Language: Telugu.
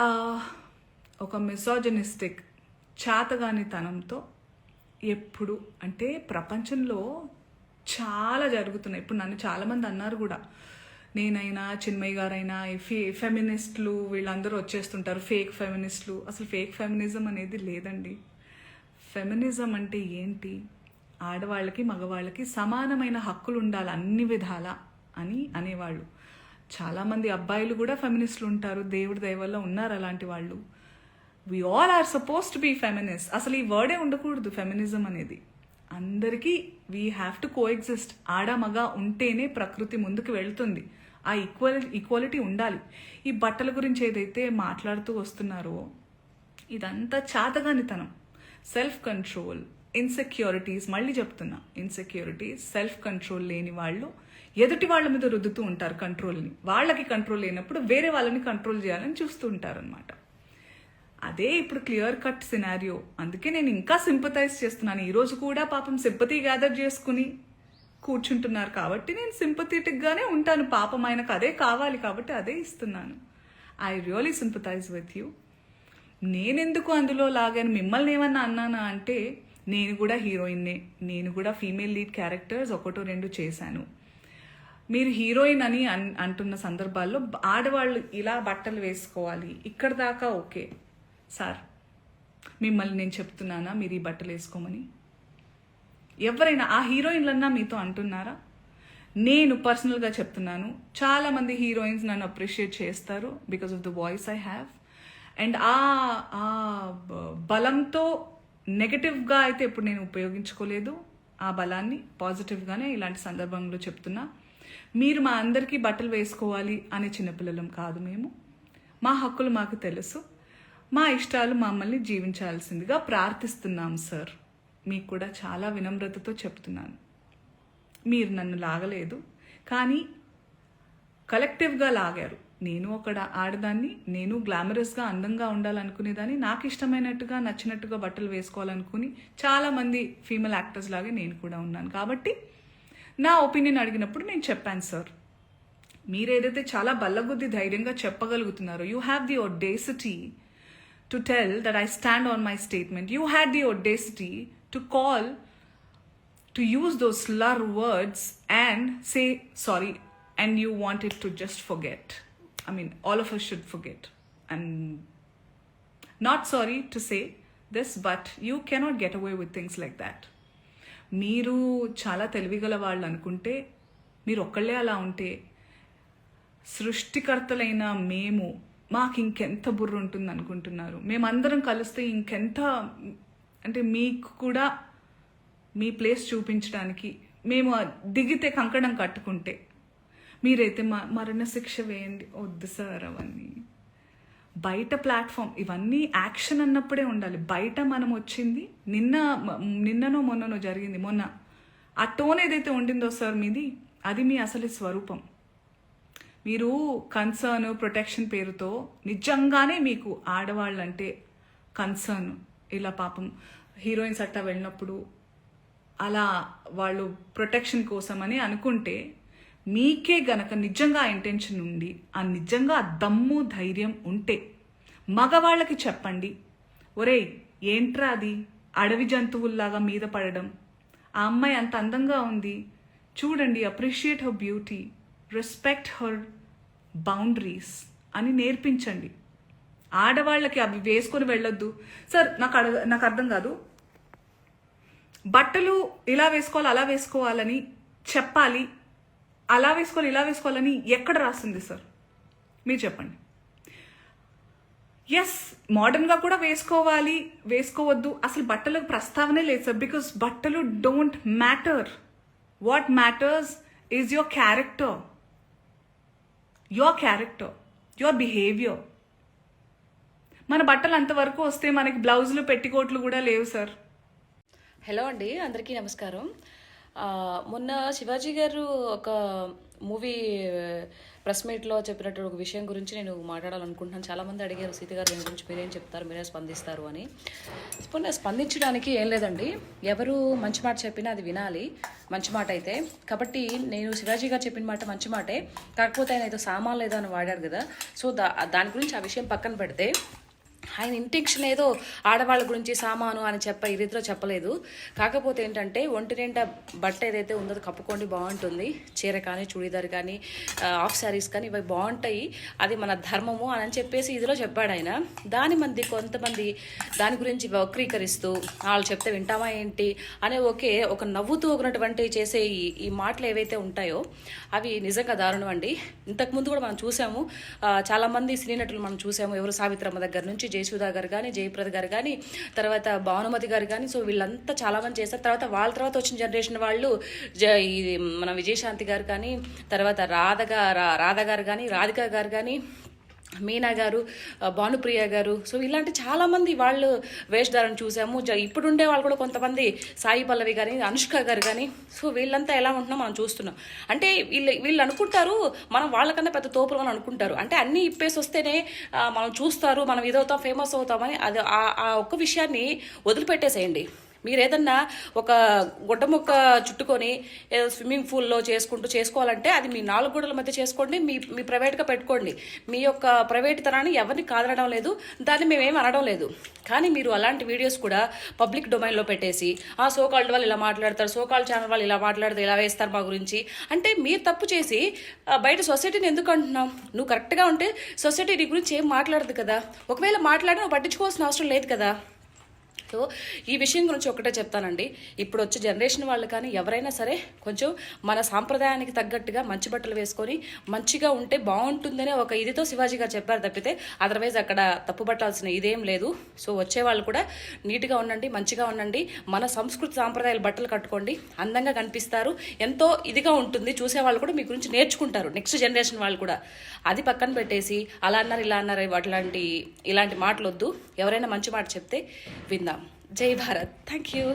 ఆ, ఒక చేతగాని చాతగానితనంతో ఎప్పుడు అంటే ప్రపంచంలో చాలా జరుగుతున్నాయి. ఇప్పుడు నన్ను చాలామంది అన్నారు కూడా. నేనైనా చిన్మయ్య గారైనా ఫే ఫెమినిస్ట్లు వీళ్ళందరూ వచ్చేస్తుంటారు. ఫేక్ ఫెమినిస్ట్లు అసలు ఫేక్ ఫెమినిజం అనేది లేదండి. ఫెమినిజం అంటే ఏంటి? ఆడవాళ్ళకి మగవాళ్ళకి సమానమైన హక్కులు ఉండాలి అన్ని విధాల అని అనేవాళ్ళు. చాలామంది అబ్బాయిలు కూడా ఫెమినిస్టులు ఉంటారు. దేవుడి దయ ఉన్నారు అలాంటి వాళ్ళు. We all are suppose to be feminist అసలు ఈ వర్డే ఉండకూడదు ఫెమినిజం అనేది. అందరికీ we have to coexist ఆడ మగ ఉంటేనే ప్రకృతి ముందుకు వెళ్తుంది. ఆ ఈక్వల్ ఈక్వాలిటీ ఉండాలి. ఈ బట్టల గురించి ఏదైతే మాట్లాడుతూ వస్తున్నారో ఇదంతా చాతగానితనం. సెల్ఫ్ కంట్రోల్ ఇన్సెక్యూరిటీస్ మళ్ళీ చెప్తున్నా. ఇన్సెక్యూరిటీస్ సెల్ఫ్ కంట్రోల్ లేని వాళ్ళు ఎదుటి వాళ్ళ మీద రుద్దుతూ ఉంటారు కంట్రోల్ని. వాళ్ళకి కంట్రోల్ లేనప్పుడు వేరే వాళ్ళని కంట్రోల్ చేయాలని చూస్తూ ఉంటారనమాట అదే ఇప్పుడు క్లియర్ కట్ సినారియో. అందుకే నేను ఇంకా సింపతైజ్ చేస్తున్నాను. ఈరోజు కూడా పాపం సింపతి గ్యాదర్ చేసుకుని కూర్చుంటున్నారు కాబట్టి నేను సింపథెటిక్గానే ఉంటాను. పాపం ఆయనకు అదే కావాలి కాబట్టి అదే ఇస్తున్నాను. I really sympathize with you నేనెందుకు అందులో లాగాను? మిమ్మల్ని ఏమన్నా అన్నానా అంటే నేను కూడా హీరోయిన్నే నేను కూడా ఫీమేల్ లీడ్ క్యారెక్టర్స్ ఒకటో రెండు చేశాను. మీరు హీరోయిన్ అని అన్ అంటున్న సందర్భాల్లో ఆడవాళ్ళు ఇలా బట్టలు వేసుకోవాలి. ఇక్కడ దాకా ఓకే. సార్ మిమ్మల్ని నేను చెప్తున్నానా? మీరు ఈ బట్టలు వేసుకోమని. ఎవరైనా ఆ హీరోయిన్లన్నా మీతో అంటున్నారా? నేను పర్సనల్గా చెప్తున్నాను. చాలా మంది హీరోయిన్స్ నన్ను అప్రిషియేట్ చేస్తారు because of the voice I have and uh uh బలంతో నెగటివ్గా అయితే ఇప్పుడు నేను ఉపయోగించుకోలేదు. ఆ బలాన్ని పాజిటివ్గానే ఇలాంటి సందర్భంలో చెప్తున్నా. మీరు మా అందరికీ బట్టలు వేసుకోవాలి అనే చిన్నపిల్లలం కాదు మేము. మా హక్కులు మాకు తెలుసు. మా ఇష్టాలు మమ్మల్ని జీవించాల్సిందిగా ప్రార్థిస్తున్నాం సార్. మీకు కూడా చాలా వినమ్రతతో చెప్తున్నాను. మీరు నన్ను లాగలేదు కానీ కలెక్టివ్గా లాగారు. నేను ఒక ఆడదాన్ని నేను గ్లామరస్గా అందంగా ఉండాలనుకునేదాన్ని నాకు ఇష్టమైనట్టుగా నచ్చినట్టుగా బట్టలు వేసుకోవాలనుకుని చాలామంది ఫీమేల్ యాక్టర్స్ లాగే నేను కూడా ఉన్నాను. కాబట్టి నా ఒపీనియన్ అడిగినప్పుడు నేను చెప్పాను సార్ మీరు ఏదైతే చాలా బల్లగుద్ది ధైర్యంగా చెప్పగలుగుతున్నారో you have the audacity to tell that I stand on my statement you had the audacity to call to use those slur words and say sorry and you want it to just forget. I mean, all of us should forget. And not sorry to say this, but you cannot get away with things like that. మీరు చాలా తెలివిగల వాళ్ళు అనుకుంటే మీరు ఒక్కళ్ళే అలా ఉంటే సృష్టికర్తలైన మేము మాకు ఇంకెంత బుర్ర ఉంటుంది అనుకుంటున్నారు మేమందరం కలిస్తే ఇంకెంత అంటే మీకు కూడా మీ ప్లేస్ చూపించడానికి మేము దిగితే కంకణం కట్టుకుంటే మీరైతే మ మరణశిక్ష వేయండి. వద్దు సార్ అవన్నీ. బయట ప్లాట్ఫామ్ ఇవన్నీ యాక్షన్ అన్నప్పుడే ఉండాలి. బయట మనం వచ్చింది నిన్న నిన్ననో మొన్ననో జరిగింది. మొన్న ఆ టోన్ ఏదైతే ఉండిందో సార్ మీది అది మీ అసలు స్వరూపం. మీరు కన్సర్న్ ప్రొటెక్షన్ పేరుతో నిజంగానే మీకు ఆడవాళ్ళంటే కన్సర్న్ ఇలా పాపం హీరోయిన్స్ అట్టా వెళ్ళినప్పుడు అలా వాళ్ళు ప్రొటెక్షన్ కోసమని అనుకుంటే మీకే గనక నిజంగా ఆ ఇంటెన్షన్ ఉండి ఆ నిజంగా దమ్ము ధైర్యం ఉంటే మగవాళ్ళకి చెప్పండి. ఒరేయ్ ఏంట్రా అది? అడవి జంతువుల్లాగా మీద పడడం. ఆ అమ్మాయి అంత అందంగా ఉంది. చూడండి appreciate her beauty respect her boundaries అని నేర్పించండి. ఆడవాళ్ళకి అవి వేసుకొని వెళ్ళొద్దు. సార్ నాకు అడ నాకు అర్థం కాదు. బట్టలు ఇలా వేసుకోవాలి అలా వేసుకోవాలని చెప్పాలి. అలా వేసుకోవాలి ఇలా వేసుకోవాలని ఎక్కడ రాస్తుంది సార్? మీరు చెప్పండి. ఎస్ మోడర్న్గా కూడా వేసుకోవాలి వేసుకోవద్దు. అసలు బట్టలకు ప్రస్తావనే లేదు సార్ బికాస్ బట్టలు don't matter what matters is your character your character your behaviour మన బట్టలు అంతవరకు వస్తే మనకి బ్లౌజులు పెట్టికోట్లు కూడా లేవు సార్. హలో అండి అందరికీ నమస్కారం. మొన్న శివాజీ గారు ఒక మూవీ ప్రెస్ మీట్లో చెప్పినట్టు ఒక విషయం గురించి నేను మాట్లాడాలనుకుంటున్నాను. చాలామంది అడిగారు సీత గారు దీని గురించి మీరేం చెప్తారు మీరే స్పందిస్తారు అని. ఇప్పుడు నేను స్పందించడానికి ఏం లేదండి. ఎవరు మంచి మాట చెప్పినా అది వినాలి. మంచి మాట అయితే. కాబట్టి నేను శివాజీ గారు చెప్పిన మాట మంచి మాటే. కాకపోతే ఆయన ఏదో సామాన్లు ఏదో అని వాడారు కదా. సో దా దాని గురించి ఆ విషయం పక్కన పెడితే ఆయన ఇంటెన్షన్ ఏదో ఆడవాళ్ళ గురించి సామాను అని చెప్ప ఈ రీతిలో చెప్పలేదు. కాకపోతే ఏంటంటే ఒంటి నిండా బట్ట ఏదైతే ఉందో కప్పుకోండి బాగుంటుంది. చీర కానీ చూడీదార్ కానీ ఆఫ్ శారీస్ కానీ ఇవి బాగుంటాయి. అది మన ధర్మము అని చెప్పేసి ఇదిలో చెప్పాడు ఆయన. దాని మంది కొంతమంది దాని గురించి వక్రీకరిస్తూ వాళ్ళు చెప్తే వింటామా ఏంటి అనే ఒకే ఒక నవ్వుతూ ఒకనటువంటి చేసే ఈ ఈ మాటలు ఏవైతే ఉంటాయో అవి నిజంగా దారుణం అండి. ఇంతకుముందు కూడా మనం చూసాము. చాలామంది సినీ నటులు మనం చూసాము. ఎవరు సావిత్రమ్మ దగ్గర నుంచి జయసుధా గారు కానీ జయప్రద గారు కానీ తర్వాత భానుమతి గారు కానీ సో వీళ్ళంతా చాలామంది చేస్తారు తర్వాత వాళ్ళ తర్వాత వచ్చిన జనరేషన్ వాళ్ళు జ ఈ మన విజయశాంతి గారు కానీ తర్వాత రాధగా రా- రాధ గారు కానీ రాధిక గారు కానీ మీనా గారు భానుప్రియ గారు. సో ఇలాంటి చాలామంది వాళ్ళు వేషధారణ చూసాము. జ- ఇప్పుడు ఉండే వాళ్ళు కూడా కొంతమంది సాయి పల్లవి కానీ అనుష్క గారు కానీ సో వీళ్ళంతా ఎలా ఉంటున్నా మనం చూస్తున్నాం. అంటే వీళ్ళు వీళ్ళు అనుకుంటారు మనం వాళ్ళకన్నా పెద్ద తోపులు అని అనుకుంటారు. అంటే అన్ని ఇప్పేసి వస్తేనే మనం చూస్తారు మనం ఇదవుతాం ఫేమస్ అవుతామని అది ఆ- ఆ ఒక్క విషయాన్ని వదిలిపెట్టేసేయండి. మీరు ఏదన్నా ఒక గుడ్డ ముక్క చుట్టుకొని ఏదో స్విమ్మింగ్ పూల్లో చేసుకుంటూ చేసుకోవాలంటే అది మీ నాలుగు గోడల మధ్య చేసుకోండి మీ మీ ప్రైవేట్గా పెట్టుకోండి. మీ యొక్క ప్రైవేట్ తనాన్ని ఎవరిని కాదనడం లేదు దాన్ని మేమేం అనడం లేదు. కానీ మీరు అలాంటి వీడియోస్ కూడా పబ్లిక్ డొమైన్లో పెట్టేసి ఆ సోకాల్డ్ వాళ్ళు ఇలా మాట్లాడతారు సోకాల్డ్ ఛానల్ వాళ్ళు ఇలా మాట్లాడతారు ఇలా వేస్తారు మా గురించి. అంటే మీరు తప్పు చేసి బయట సొసైటీని ఎందుకు అంటున్నావు నువ్వు కరెక్ట్గా ఉంటే సొసైటీ నీ గురించి ఏం మాట్లాడదు కదా? ఒకవేళ మాట్లాడడం పట్టించుకోవాల్సిన అవసరం లేదు కదా? సో ఈ విషయం గురించి ఒకటే చెప్తానండి. ఇప్పుడు వచ్చే జనరేషన్ వాళ్ళు కానీ ఎవరైనా సరే కొంచెం మన సాంప్రదాయానికి తగ్గట్టుగా మంచి బట్టలు వేసుకొని మంచిగా ఉంటే బాగుంటుందనే ఒక ఇదితో శివాజీ గారు చెప్పారు తప్పితే అదర్వైజ్ అక్కడ తప్పు పట్టాల్సిన ఇదేం లేదు. సో వచ్చే వాళ్ళు కూడా నీట్గా ఉండండి మంచిగా ఉండండి మన సంస్కృతి సాంప్రదాయాల బట్టలు కట్టుకోండి అందంగా కనిపిస్తారు ఎంతో ఇదిగా ఉంటుంది చూసే వాళ్ళు కూడా మీ గురించి నేర్చుకుంటారు నెక్స్ట్ జనరేషన్ వాళ్ళు కూడా. అది పక్కన పెట్టేసి అలా అన్నారు ఇలా అన్నారు అట్లాంటి ఇలాంటి మాటలు వద్దు ఎవరైనా మంచి మాట చెప్తే విందాం जय भारत थैंक यू